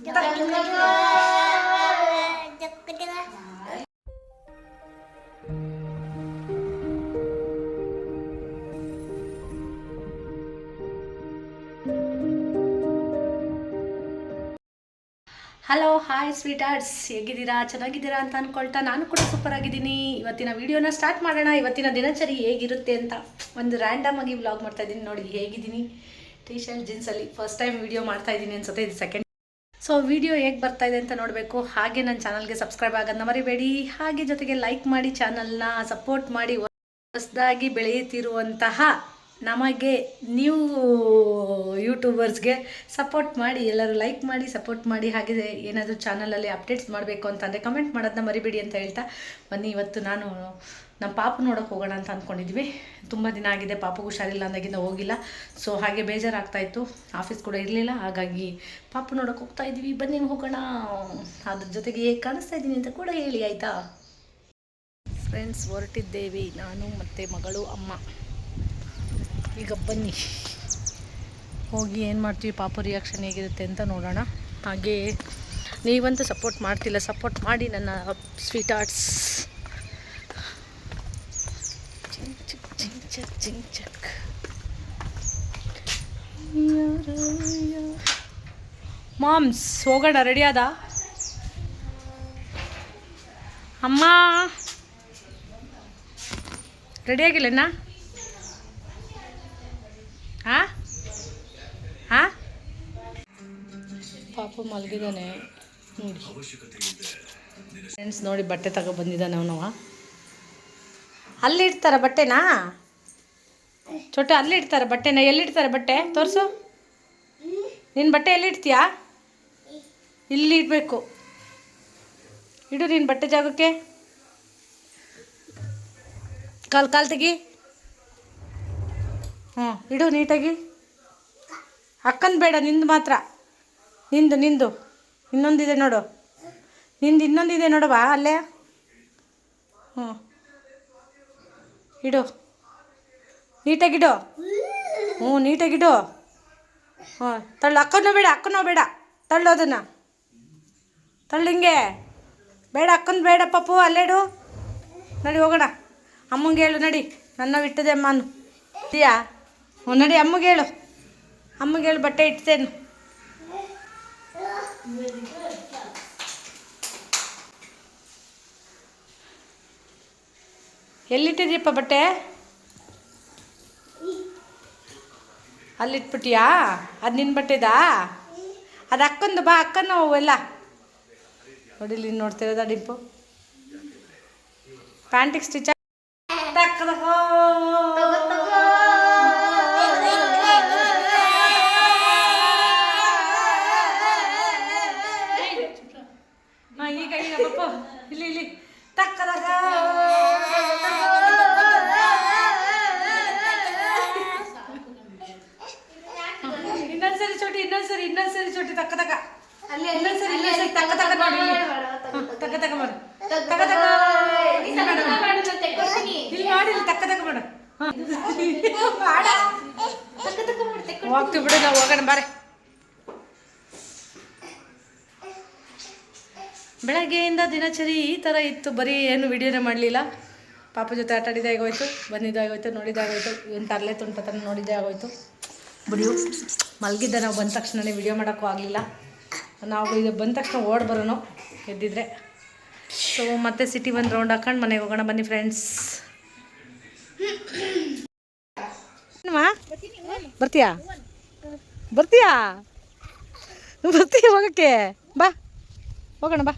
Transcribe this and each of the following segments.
Hello hi sweet arts ಹೇಗಿದ್ದೀರಾ? ಚೆನ್ನಾಗಿದ್ದೀರಾ ಅಂತ ಅಂದ್ಕೊಳ್ತಾ ನಾನು ಕೂಡ ಸೂಪರ್ ಆಗಿದ್ದೀನಿ. ಇವತ್ತಿನ ವಿಡಿಯೋನ ಸ್ಟಾರ್ಟ್ ಮಾಡೋಣ. ಇವತ್ತಿನ ದಿನಚರಿ ಹೇಗಿರುತ್ತೆ ಅಂತ ಒಂದು ರ್ಯಾಂಡಮ್ ಆಗಿ ವ್ಲಾಗ್ ಮಾಡ್ತಾ ಇದ್ದೀನಿ. ನೋಡಿ, ಹೇಗಿದ್ದೀನಿ. ಟೀ ಶರ್ಟ್ ಜೀನ್ಸಲ್ಲಿ ಫಸ್ಟ್ ಟೈಮ್ ವಿಡಿಯೋ ಮಾಡ್ತಾ ಇದ್ದೀನಿ ಅನ್ಸುತ್ತೆ. ಇದು ಸೆಕೆಂಡ್ ಸೊ ವಿಡಿಯೋ ಹೇಗೆ ಬರ್ತಾ ಇದೆ ಅಂತ ನೋಡಬೇಕು. ಹಾಗೆ ನನ್ನ ಚಾನಲ್ಗೆ ಸಬ್ಸ್ಕ್ರೈಬ್ ಆಗೋದನ್ನ ಮರಿಬೇಡಿ. ಹಾಗೆ ಜೊತೆಗೆ ಲೈಕ್ ಮಾಡಿ ಚಾನಲ್ನ ಸಪೋರ್ಟ್ ಮಾಡಿ ಹೊಸದಾಗಿ ಬೆಳೆಯುತ್ತಿರುವಂತಹ ನಮಗೆ ನ್ಯೂ ಯೂಟ್ಯೂಬರ್ಸ್ಗೆ ಸಪೋರ್ಟ್ ಮಾಡಿ, ಎಲ್ಲರೂ ಲೈಕ್ ಮಾಡಿ ಸಪೋರ್ಟ್ ಮಾಡಿ ಹಾಗೆ ಏನಾದರೂ ಚಾನಲಲ್ಲಿ ಅಪ್ಡೇಟ್ಸ್ ಮಾಡಬೇಕು ಅಂತಂದರೆ ಕಮೆಂಟ್ ಮಾಡೋದನ್ನ ಮರಿಬೇಡಿ ಅಂತ ಹೇಳ್ತಾ ಬನ್ನಿ, ಇವತ್ತು ನಾನು ನಮ್ಮ ಪಾಪು ನೋಡೋಕೆ ಹೋಗೋಣ ಅಂತ ಅಂದ್ಕೊಂಡಿದ್ವಿ ತುಂಬ ದಿನ ಆಗಿದೆ, ಪಾಪು ಹುಷಾರಿಲ್ಲ ಅಂದಾಗಿಂದ ಹೋಗಿಲ್ಲ. ಸೊ ಹಾಗೆ ಬೇಜಾರಾಗ್ತಾಯಿತ್ತು ಆಫೀಸ್ ಕೂಡ ಇರಲಿಲ್ಲ. ಹಾಗಾಗಿ ಪಾಪು ನೋಡೋಕೆ ಹೋಗ್ತಾ ಇದ್ವಿ. ಬನ್ನಿ, ಹೋಗೋಣ. ಅದ್ರ ಜೊತೆಗೆ ಹೇಗೆ ಕಾಣಿಸ್ತಾ ಇದ್ದೀನಿ ಅಂತ ಕೂಡ ಹೇಳಿ, ಆಯಿತಾ? ಫ್ರೆಂಡ್ಸ್ ಹೊರಟಿದ್ದೇವೆ. ನಾನು ಮತ್ತು ಮಗಳು, ಅಮ್ಮ. ಈಗ ಬನ್ನಿ. ಹೋಗಿ ಏನು ಮಾಡ್ತೀವಿ? ಪಾಪ ರಿಯಾಕ್ಷನ್ ಹೇಗಿರುತ್ತೆ ಅಂತ ನೋಡೋಣ. ಹಾಗೆ ನೀವಂತೂ ಸಪೋರ್ಟ್ ಮಾಡ್ತಿಲ್ಲ. ಸಪೋರ್ಟ್ ಮಾಡಿ ನನ್ನ ಸ್ವೀಟ್ ಆರ್ಟ್ಸ್ ಮಾಮ್ಸ್, ಹೋಗೋಣ. ರೆಡಿ ಆದ? ಅಮ್ಮ. ರೆಡಿ ಮಲಗಿದ್ದಾನೆ. ನೋಡಿ. ಫ್ರೆಂಡ್ಸ್ ನೋಡಿ ಬಟ್ಟೆ ತಗೋ ಬಂದಿದ್ದಾನೆ ಅವನವ ಅಲ್ಲಿಡ್ತಾರ ಬಟ್ಟೆನಾ? ಚೊಟ್ಟೆ ಅಲ್ಲಿಡ್ತಾರ ಬಟ್ಟೆನ? ಎಲ್ಲಿ ಇಡ್ತಾರೆ ಬಟ್ಟೆ? ತೋರಿಸು. ನಿನ್ನ ಬಟ್ಟೆ ಎಲ್ಲಿ ಇಡ್ತೀಯಾ? ಇಲ್ಲಿ ಇಡಬೇಕು. ಇಡು ನಿನ್ನ ಬಟ್ಟೆ ಜಾಗಕ್ಕೆ. ಕಾಲು ಕಾಲು ತೆಗಿ. ಹ್ಞೂ ಇಡು ನೀಟಾಗಿ. ಅಕ್ಕನ ಬೇಡ ನಿಂದು ಮಾತ್ರ. ನಿಂದು ನಿಂದು. ಇನ್ನೊಂದಿದೆ ನೋಡು. ನಿಂದು ಇನ್ನೊಂದಿದೆ ನೋಡುವ ಅಲ್ಲೇ. ಹ್ಞೂ. ಇಡು. ನೀಟಾಗಿಡು. ಹ್ಞೂ ನೀಟಾಗಿಡು. ಹ್ಞೂ. ತಳ್ಳು. ಅಕ್ಕನೂ ಬೇಡ, ಅಕ್ಕನೋ ಬೇಡ. ತಳ್ಳು ಅದನ್ನು. ತಳ್ಳು ಹಿಂಗೆ. ಬೇಡ ಅಕ್ಕನ ಬೇಡ ಪಪ್ಪು ಅಲ್ಲೇಡು ನಡಿ, ಹೋಗೋಣ. ಅಮ್ಮಂಗೆ ಹೇಳು, ನಡಿ. ನನ್ನ ಇಟ್ಟದೆ ಅಮ್ಮನು. ಇದೆಯಾ? ಹ್ಞೂ, ನಡಿ, ಅಮ್ಮಗೆ ಹೇಳು. ಅಮ್ಮಗೆ ಹೇಳು, ಬಟ್ಟೆ ಇಡ್ತೇನು. ಎಲ್ಲಿಟ್ಟಿದ್ಯಪ್ಪ ಬಟ್ಟೆ? ಅಲ್ಲಿಟ್ಬಿಟ್ಟಿಯಾ? ಅದು ನಿನ್ನ ಬಟ್ಟೆದಾ? ಅದು ಅಕ್ಕಂದು ಬಾ ಅಕ್ಕನ ಎಲ್ಲ. ನೋಡಿ ಇಲ್ಲಿ ನೋಡ್ತಿರೋದ ಡಿಂಪು? ಪ್ಯಾಂಟಿಗೆ ಸ್ಟಿಚ್ ಈಗ ಇಲ್ಲಿ ಇಲ್ಲಿ ತಕ್ಕದಾಗ ಇನ್ನೊಂದ್ಸರಿ ಚೋಟಿ ಇನ್ನೊಂದ್ಸರಿ ಇನ್ನೊಂದ್ಸರಿ ಚೋಟಿ ತಕ್ಕ ತಕ್ಕ ಇನ್ನೊಂದ್ಸರಿ ಇನ್ನೊಂದ್ಸರಿ ತಕ್ಕ ತಕ್ಕ ನೋಡಿ ತಕ್ಕ ತಕ್ಕ ಮಾಡು ತಕ್ಕ ತಕ್ಕ ಇಲ್ಲಿ ಮಾಡು. ಇಲ್ಲಿ ಮಾಡಿ ತಕ್ಕ ತಕ್ಕ ಮಾಡು ಹಾ. ಹೋಗ್ತೀವಿ ಬಿಡು ನಾವು ಹೋಗೋಣ ಬಾರೆ ಬೆಳಗ್ಗೆಯಿಂದ ದಿನಚರಿ ಈ ಥರ ಇತ್ತು. ಬರೀ ಏನು ವಿಡಿಯೋನೇ ಮಾಡಲಿಲ್ಲ. ಪಾಪ ಜೊತೆ ಆಟ ಆಡಿದ್ದೇ ಆಗೋಯ್ತು, ಬಂದಿದ್ದೇ ಆಗೋಯ್ತು, ನೋಡಿದ್ದೇ ಆಗೋಯ್ತು ಏನು ತರಲೆ ನೋಡಿದ್ದೇ ಆಗೋಯ್ತು. ಬಿಡಿಯು ಮಲಗಿದ್ದೆ ನಾವು, ಬಂದ ತಕ್ಷಣನೇ ವಿಡಿಯೋ ಮಾಡೋಕ್ಕೂ ಆಗಲಿಲ್ಲ. ನಾವು ಇದು ಬಂದ ತಕ್ಷಣ ಓಡ್ ಬರೋನು, ಎದ್ದಿದ್ರೆ. ಸೊ ಮತ್ತೆ ಸಿಟಿ ಒಂದು ರೌಂಡ್ ಹಾಕೊಂಡು ಮನೆಗೆ ಹೋಗೋಣ ಬನ್ನಿ ಫ್ರೆಂಡ್ಸ್ ಬರ್ತೀಯಾ? ಬರ್ತೀಯಾ? ಬರ್ತೀಯ ಹೋಗಕ್ಕೆ ಬಾ, ಹೋಗೋಣ ಬಾ.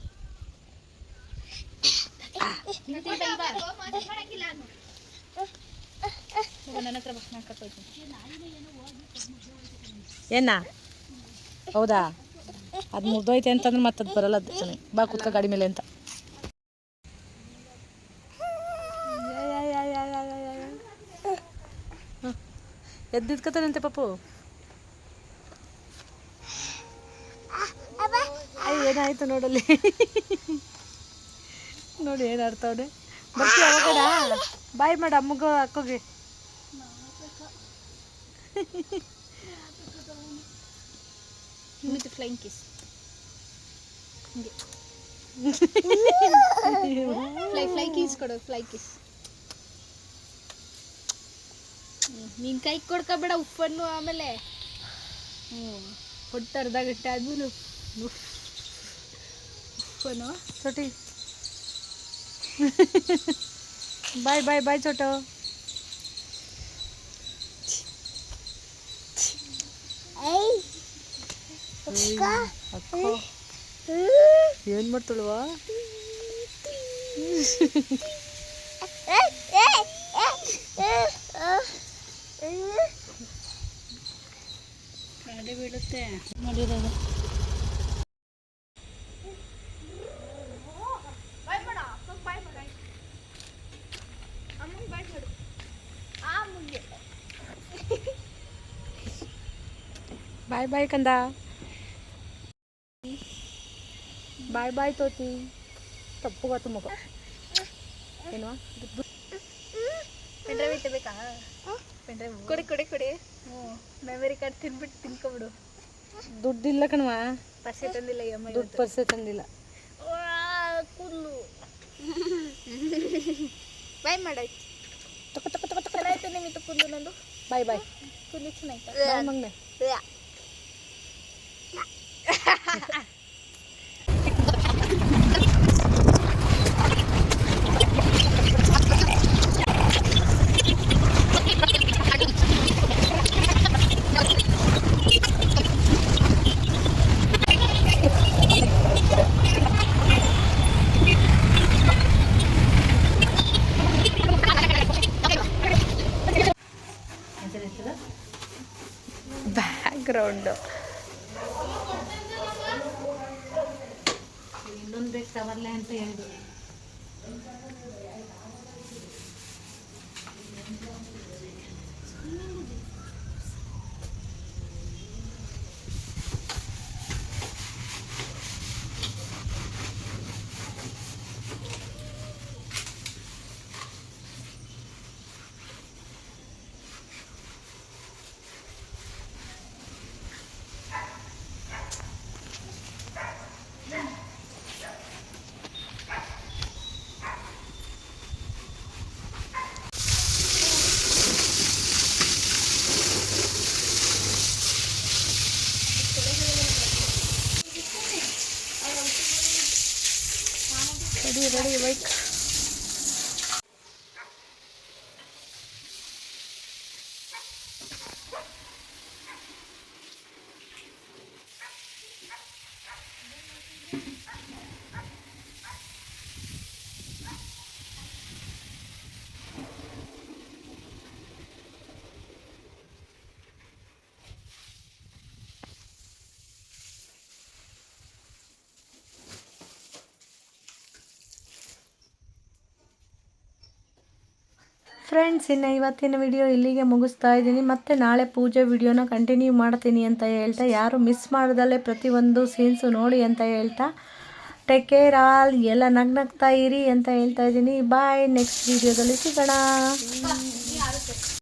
ಏನ? ಹೌದಾ? ಅದು ಮುಗ್ದೋಯ್ತೆ ಅಂತಂದ್ರೆ ಮತ್ತೆ ಅದು ಬರಲ್ಲ ಅದು ಚೆನ್ನಾಗಿ ಬಾ ಕುತ್ಕ ಗಾಡಿ ಮೇಲೆ ಅಂತ. ಎದ್ದಿದ್ಕತಾನಂತೆ ಅಯ್ಯೋ, ಏನಾಯ್ತು ನೋಡಲ್ಲಿ? ನೋಡಿ ಏನು ಆಡ್ತಾವನೆ ಬರ್ತೀವಿ ಹೋಗೋಣ ಬಾಯ್ ಮಾಡ ಅಮ್ಮಗ ಅಕ್ಕಗೆ. the flying kiss. Fly fly kiss ಕೊಡು ಫ್ಲೈ ಕೀಸ್ ನಿನ್ ಕೈ ಕೊಡ್ಕೋಬೇಡ ಉಪ್ಪನ್ನು ಆಮೇಲೆ. ಹ್ಞೂ ಹೊಟ್ಟೆ ಅರ್ಧ ಗಂಟೆ ಆದ್ಮೇಲೆ ಉಪ್ಪನ್ನು. छोटी ಬಾಯ್ ಬಾಯ್ ಬಾಯ್ ಚೋಟು ಏನು ಮಾಡ್ತಾಳವಾ ಬೀಳುತ್ತೆ. ಮಾಡಿರೋದು ಬಾಯ್ ಬಾಯ್ ಕಂದ ಬಾಯ್ ಬಾಯ್ ತೋತಿ ತಪ್ಪುಗಾತು ಮಗ ಏನು? ಪೆಂಡ್ರೈವ್ ಇಟ್ಟಬೇಕಾ ಪೆಂಡ್ರೈವ್ ಕೊಡಿ ಕೊಡಿ ಕೊಡಿ. ಮೆಮರಿ ಕಾರ್ಡ್ ತಿನ್ಬಿಟ್ಟು ತಿನ್ಕೊಬಿಡು. ದುಡ್ಡಿಲ್ಲ ಕಣವ ಪರ್ಸೆ ತಂದಿಲ್ಲ ಈ ಅಮ್ಮ ದುಡ್ಡು ಪರ್ಸೆ ತಂದಿಲ್ಲ. ಕೂದಲು ಬಾಯ್ ಮಾಡಾಯ್ತು ತಕ ತಕ ತಕ ತಕ. ಚೆನ್ನಾಯ್ತು ನಿಮಿತ್ತು ಕೂದಲು ನಂದು? ಬಾಯ್ ಬಾಯ್ ಕೂದಲು ಚೆನ್ನಾಯ್ತು ಬಾಯ್ ಮಗ್ನೆ. బ్యాక్గ్రౌండ్ ಇನ್ನೊಂದು ಬೇಕು ತಗೊಳ್ಳೆ ಅಂತ ಹೇಳಿದ್ರು ರೆಡಿ ರೆಡಿ ಬೈಕ್ ಫ್ರೆಂಡ್ಸ್ ಇನ್ನು ಇವತ್ತಿನ ವಿಡಿಯೋ ಇಲ್ಲಿಗೆ ಮುಗಿಸ್ತಾ ಇದ್ದೀನಿ. ಮತ್ತೆ ನಾಳೆ ಪೂಜೆ ವಿಡಿಯೋನ ಕಂಟಿನ್ಯೂ ಮಾಡ್ತೀನಿ ಅಂತ ಹೇಳ್ತಾ, ಯಾರು ಮಿಸ್ ಮಾಡ್ದಲ್ಲೇ ಪ್ರತಿಯೊಂದು ಸೀನ್ಸು ನೋಡಿ ಅಂತ ಹೇಳ್ತಾ ಟೇಕ್ ಕೇರ್ ಆಲ್ ಎಲ್ಲ ನಗ್ನಗ್ತಾ ಇರಿ ಅಂತ ಹೇಳ್ತಾ ಇದ್ದೀನಿ. ಬಾಯ್ ನೆಕ್ಸ್ಟ್ ವಿಡಿಯೋದಲ್ಲಿ ಸಿಗೋಣ.